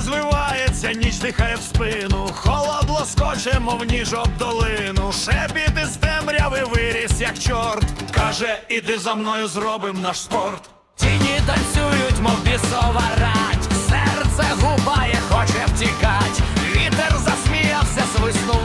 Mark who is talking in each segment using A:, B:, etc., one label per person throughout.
A: розвивається, ніч дихає в спину, холод лоскоче, мов ніж об долину, шепіт із темряви виріс, як чорт. Каже, іди за мною зробим наш спорт. Тіні танцюють, мов бісова рать, серце губає, хоче втікать. Вітер засміявся, свиснув.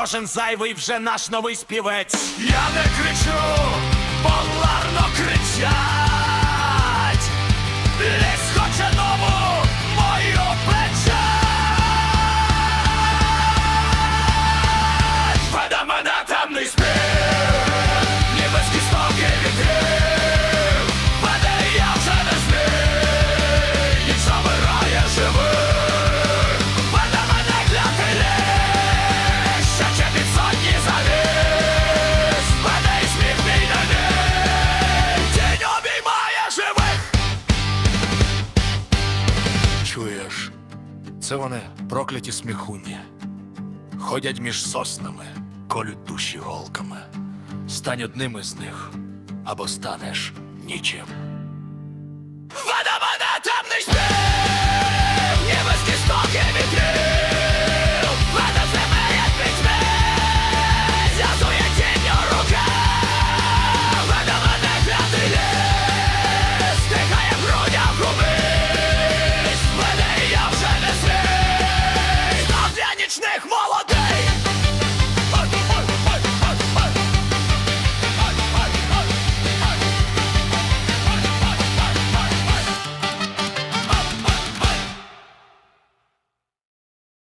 A: кожен зайвий вже наш новий співець. Я не кричу, поларно кричу. Це вони прокляті сміхуні. Ходять між соснами, колють душі голками. Стань одним із них або станеш нічим.